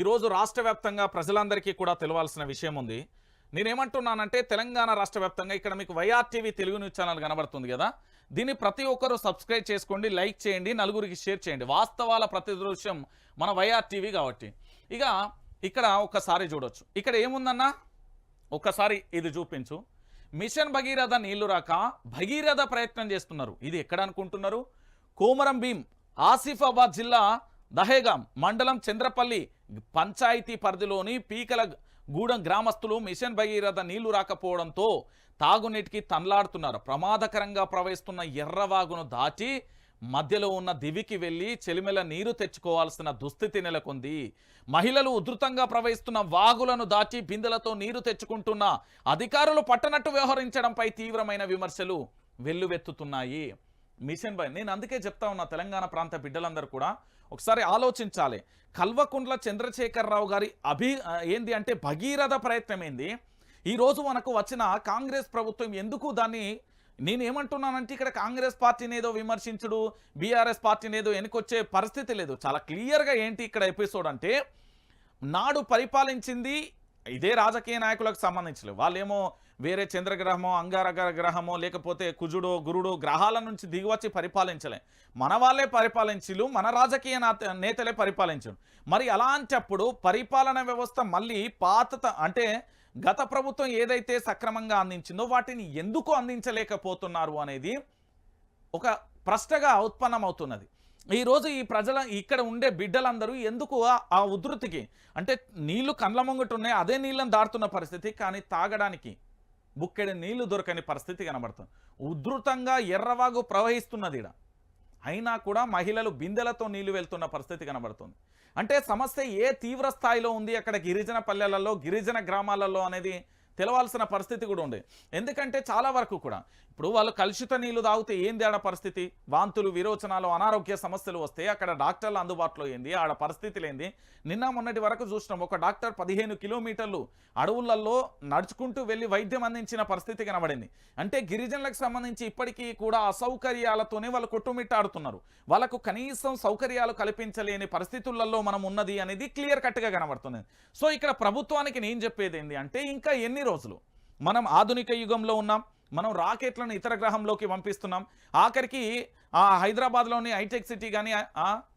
ఈరోజు రాష్ట్ర వ్యాప్తంగా ప్రజలందరికీ కూడా తెలవాల్సిన విషయం ఉంది. నేనేమంటున్నానంటే తెలంగాణ రాష్ట్ర వ్యాప్తంగా ఇక్కడ మీకు వైఆర్టీవీ తెలుగు న్యూస్ ఛానల్ కనబడుతుంది కదా. దీన్ని ప్రతి ఒక్కరూ సబ్స్క్రైబ్ చేసుకోండి లైక్ చేయండి నలుగురికి షేర్ చేయండి. వాస్తవాల ప్రతి దృశ్యం మన వైఆర్టీవీ కాబట్టి. ఇక ఇక్కడ ఒక్కసారి చూడొచ్చు. ఇక్కడ ఏముందన్నా? ఒక్కసారి ఇది చూపించు. మిషన్ భగీరథ నీళ్ళు రాక భగీరథ ప్రయత్నం చేస్తున్నారు. ఇది ఎక్కడ అనుకుంటున్నారు? కోమరం భీం ఆసిఫాబాద్ జిల్లా దహేగాం మండలం చంద్రపల్లి పంచాయతీ పరిధిలోని పీకల గూడెం గ్రామస్తులు మిషన్ భగీరథ నీళ్ళు రాకపోవడంతో తాగునీటికి తన్లాడుతున్నారు. ప్రమాదకరంగా ప్రవహిస్తున్న ఎర్రవాగును దాటి మధ్యలో ఉన్న దివికి వెళ్ళి చెలిమెల నీరు తెచ్చుకోవాల్సిన దుస్థితి నెలకొంది. మహిళలు ఉధృతంగా ప్రవహిస్తున్న వాగులను దాటి బిందెలతో నీరు తెచ్చుకుంటున్న అధికారులు పట్టనట్టు వ్యవహరించడంపై తీవ్రమైన విమర్శలు వెల్లువెత్తుతున్నాయి. మిషన్ బై నేను అందుకే చెప్తా ఉన్నా తెలంగాణ ప్రాంత బిడ్డలందరూ కూడా ఒకసారి ఆలోచించాలి. కల్వకుంట్ల చంద్రశేఖరరావు గారి అభి ఏంది అంటే భగీరథ ప్రయత్నం ఏంది? ఈరోజు మనకు వచ్చిన కాంగ్రెస్ ప్రభుత్వం ఎందుకు దాన్ని నేను ఏమంటున్నానంటే ఇక్కడ కాంగ్రెస్ పార్టీని ఏదో విమర్శించుడు బీఆర్ఎస్ పార్టీని ఏదో వెనుకొచ్చే పరిస్థితి లేదు. చాలా క్లియర్గా ఏంటి ఇక్కడ ఎపిసోడ్ అంటే నాడు పరిపాలించింది ఇదే రాజకీయ నాయకులకు సంబంధించలేదు వాళ్ళేమో వేరే చంద్రగ్రహమో అంగారక గ్రహమో లేకపోతే కుజుడో గురుడో గ్రహాల నుంచి దిగివచ్చి పరిపాలించలే. మన వాళ్ళే పరిపాలించులు మన రాజకీయ నాత- నేతలే పరిపాలించడం మరి అలాంటప్పుడు పరిపాలన వ్యవస్థ మళ్ళీ పాత అంటే గత ప్రభుత్వం ఏదైతే సక్రమంగా అందించిందో వాటిని ఎందుకు అందించలేకపోతున్నారు అనేది ఒక ప్రశ్నగా ఉత్పన్నమవుతున్నది. ఈరోజు ఈ ప్రజల ఇక్కడ ఉండే బిడ్డలందరూ ఎందుకు ఆ- ఉధృతికి అంటే నీళ్ళు కండ్ల ముంగట ఉన్నాయి అదే నీళ్ళని దాటుతున్న పరిస్థితి కానీ తాగడానికి బుక్కెడు నీళ్ళు దొరకని పరిస్థితి కనబడుతుంది. ఉధృతంగా ఎర్రవాగు ప్రవహిస్తున్నది ఈడ. అయినా కూడా మహిళలు బిందెలతో నీళ్ళు వెళ్తున్న పరిస్థితి కనబడుతుంది. అంటే సమస్య ఏ తీవ్ర స్థాయిలో ఉంది? అక్కడ గిరిజన పల్లెలలో గిరిజన గ్రామాలలో అనేది తెలవాల్సిన పరిస్థితి కూడా ఉంది ఎందుకంటే చాలా వరకు కూడా ఇప్పుడు వాళ్ళు కలుషిత నీళ్ళు తాగితే ఏం తేడా పరిస్థితి? వాంతులు విరోచనాలు అనారోగ్య సమస్యలు వస్తే అక్కడ డాక్టర్లు అందుబాటులో ఏంది? ఆడ పరిస్థితులు ఏంది? నిన్న మొన్నటి వరకు చూసినాం ఒక డాక్టర్ పదిహేను కిలోమీటర్లు అడవులలో నడుచుకుంటూ వెళ్ళి వైద్యం అందించిన పరిస్థితి కనబడింది. అంటే గిరిజనులకు సంబంధించి ఇప్పటికీ కూడా అసౌకర్యాలతోనే వాళ్ళు కొట్టుమిట్టాడుతున్నారు. వాళ్ళకు కనీసం సౌకర్యాలు కల్పించలేని పరిస్థితులలో మనం ఉన్నది అనేది క్లియర్ కట్గా కనబడుతుంది. సో ఇక్కడ ప్రభుత్వానికి నేను చెప్పేది ఏంటి అంటే ఇంకా ఎన్ని రోజులు. మనం ఆధునిక యుగంలో ఉన్నాం. మనం రాకెట్లను ఇతర గ్రహంలోకి పంపిస్తున్నాం. ఆఖరికి ఆ హైదరాబాద్లోని హైటెక్ సిటీ కానీ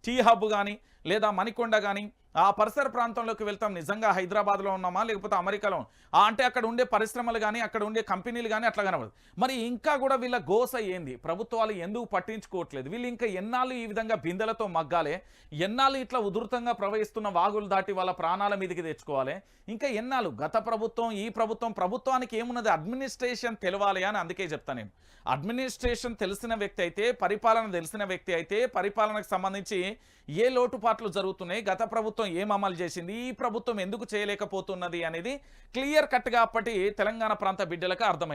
టీ హబ్ కానీ లేదా మణికొండ కానీ ఆ పరిసర ప్రాంతంలోకి వెళ్తాం. నిజంగా హైదరాబాద్లో ఉన్నామా? లేకపోతే అమెరికాలో ఆ అంటే అక్కడ ఉండే పరిశ్రమలు కానీ అక్కడ ఉండే కంపెనీలు కానీ అట్లా కనబడదు. మరి ఇంకా కూడా వీళ్ళ గోస ఏంది? ప్రభుత్వాలు ఎందుకు పట్టించుకోవట్లేదు? వీళ్ళు ఇంకా ఎన్నాళ్ళు ఈ విధంగా బిందెలతో మగ్గాలి? ఎన్నాళ్ళు ఇట్లా ఉధృతంగా ప్రవహిస్తున్న వాగులు దాటి వాళ్ళ ప్రాణాల మీదకి తెచ్చుకోవాలి? ఇంకా ఎన్నాళ్ళు? గత ప్రభుత్వం ఈ ప్రభుత్వం ప్రభుత్వానికి ఏమున్నది? అడ్మినిస్ట్రేషన్ తెలవాలి అని అందుకే చెప్తాను నేను. అడ్మినిస్ట్రేషన్ తెలిసిన వ్యక్తి అయితే పరిపాలన తెలిసిన వ్యక్తి అయితే పరిపాలనకు సంబంధించి ఏ పొరపాట్లు జరుగుతున్నాయి. గత ప్రభుత్వం ఏం అమలు చేసింది? ఈ ప్రభుత్వం ఎందుకు చేయలేకపోతున్నది అనేది క్లియర్ కట్గా అప్పటి తెలంగాణ ప్రాంత బిడ్డలకు అర్థమైంది